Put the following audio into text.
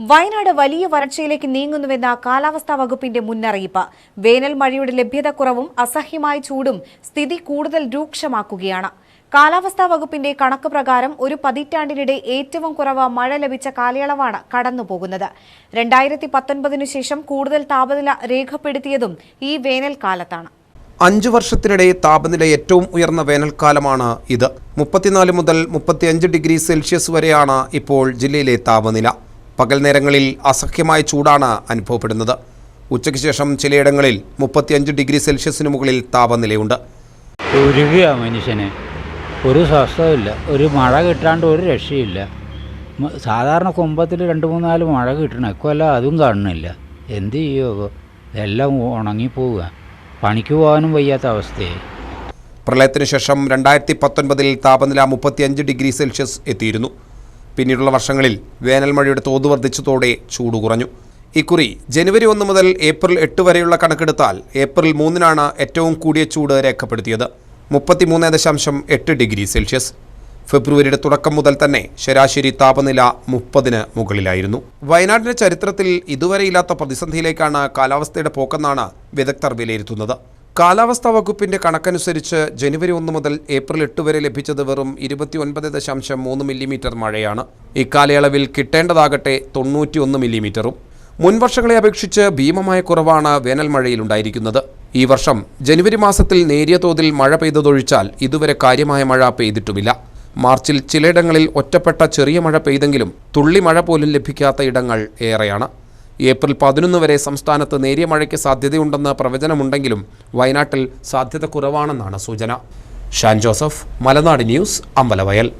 വയനാട് വലിയ വരൾച്ചയിലേക്ക് നീങ്ങുന്നുവെന്ന കാലാവസ്ഥാ വകുപ്പിന്റെ മുന്നറിയിപ്പ്. വേനൽ മഴയുടെ ലഭ്യതക്കുറവും അസഹ്യമായ ചൂടും സ്ഥിതി കൂടുതൽ രൂക്ഷമാക്കുകയാണ്. കാലാവസ്ഥാ വകുപ്പിന്റെ കണക്ക് പ്രകാരം ഒരു പതിറ്റാണ്ടിനിടെ ഏറ്റവും കുറവ് മഴ ലഭിച്ച കാലയളവാണ് കടന്നുപോകുന്നത്. രണ്ടായിരത്തി പത്തൊൻപതിനു ശേഷം കൂടുതൽ താപനില രേഖപ്പെടുത്തിയതും ഈ വേനൽക്കാലത്താണ്. അഞ്ചു വർഷത്തിനിടെ താപനില ഏറ്റവും ഉയർന്ന വേനൽക്കാലമാണ് ഇത്. മുപ്പത്തിനാല് മുതൽ മുപ്പത്തിയഞ്ച് ഡിഗ്രി സെൽഷ്യസ് വരെയാണ് ഇപ്പോൾ ജില്ലയിലെ താപനില. പകൽ നേരങ്ങളിൽ അസഹ്യമായ ചൂടാണ് അനുഭവപ്പെടുന്നത്. ഉച്ചയ്ക്ക് ശേഷം ചിലയിടങ്ങളിൽ മുപ്പത്തിയഞ്ച് ഡിഗ്രി സെൽഷ്യസിന് മുകളിൽ താപനിലയുണ്ട്. ഉരുകുക മനുഷ്യനെ. ഒരു സ്വസ്ഥമില്ല ഒരു മഴ കിട്ടാണ്ട് ഒരു രക്ഷയില്ല സാധാരണ കുമ്പത്തിൽ രണ്ട് മൂന്നാൽ മഴ കിട്ടണം. ഇക്കൊല്ലം അതും കാണുന്നില്ല. എന്ത് ചെയ്യുമോ എല്ലാം ഉണങ്ങിപ്പോവുക പണിക്ക് പോകാനും വയ്യാത്ത അവസ്ഥയായി. പ്രളയത്തിനു ശേഷം രണ്ടായിരത്തി പത്തൊൻപതിൽ താപനില മുപ്പത്തിയഞ്ച് ഡിഗ്രി സെൽഷ്യസ് എത്തിയിരുന്നു. പിന്നീടുള്ള വർഷങ്ങളിൽ വേനൽമഴയുടെ തോത് വർദ്ധിച്ചതോടെ ചൂട് കുറഞ്ഞു. ഇക്കുറി ജനുവരി ഒന്ന് മുതൽ ഏപ്രിൽ എട്ട് വരെയുള്ള കണക്കെടുത്താൽ ഏപ്രിൽ മൂന്നിനാണ് ഏറ്റവും കൂടിയ ചൂട് രേഖപ്പെടുത്തിയത്. മുപ്പത്തിമൂന്ന് ദശാംശം എട്ട് ഡിഗ്രി സെൽഷ്യസ്. ഫെബ്രുവരിയുടെ തുടക്കം മുതൽ തന്നെ ശരാശരി താപനില മുപ്പതിന് മുകളിലായിരുന്നു. വയനാടിന്റെ ചരിത്രത്തിൽ ഇതുവരെയില്ലാത്ത പ്രതിസന്ധിയിലേക്കാണ് കാലാവസ്ഥയുടെ പോക്കെന്നാണ് വിദഗ്ധർ വിലയിരുത്തുന്നത്. കാലാവസ്ഥാ വകുപ്പിന്റെ കണക്കനുസരിച്ച് ജനുവരി ഒന്ന് മുതൽ ഏപ്രിൽ എട്ട് വരെ ലഭിച്ചത് വെറും ഇരുപത്തിയൊൻപത് ദശാംശം മൂന്ന് മില്ലിമീറ്റർ മഴയാണ്. ഇക്കാലയളവിൽ കിട്ടേണ്ടതാകട്ടെ തൊണ്ണൂറ്റിയൊന്ന് മില്ലിമീറ്ററും. മുൻവർഷങ്ങളെ അപേക്ഷിച്ച് ഭീമമായ കുറവാണ് വേനൽ മഴയിലുണ്ടായിരിക്കുന്നത് ഈ വർഷം ജനുവരി മാസത്തിൽ നേരിയ തോതിൽ മഴ പെയ്തതൊഴിച്ചാൽ ഇതുവരെ കാര്യമായ മഴ പെയ്തിട്ടുമില്ല. മാർച്ചിൽ ചിലയിടങ്ങളിൽ ഒറ്റപ്പെട്ട ചെറിയ മഴ പെയ്തെങ്കിലും തുള്ളി മഴ പോലും ലഭിക്കാത്ത ഇടങ്ങൾ ഏറെയാണ്. ഏപ്രിൽ പതിനൊന്ന് വരെ സംസ്ഥാനത്ത് നേരിയ മഴയ്ക്ക് സാധ്യതയുണ്ടെന്ന് പ്രവചനമുണ്ടെങ്കിലും വയനാട്ടിൽ സാധ്യത കുറവാണെന്നാണ് സൂചന. Shan Joseph Malanad news Ambalavayal.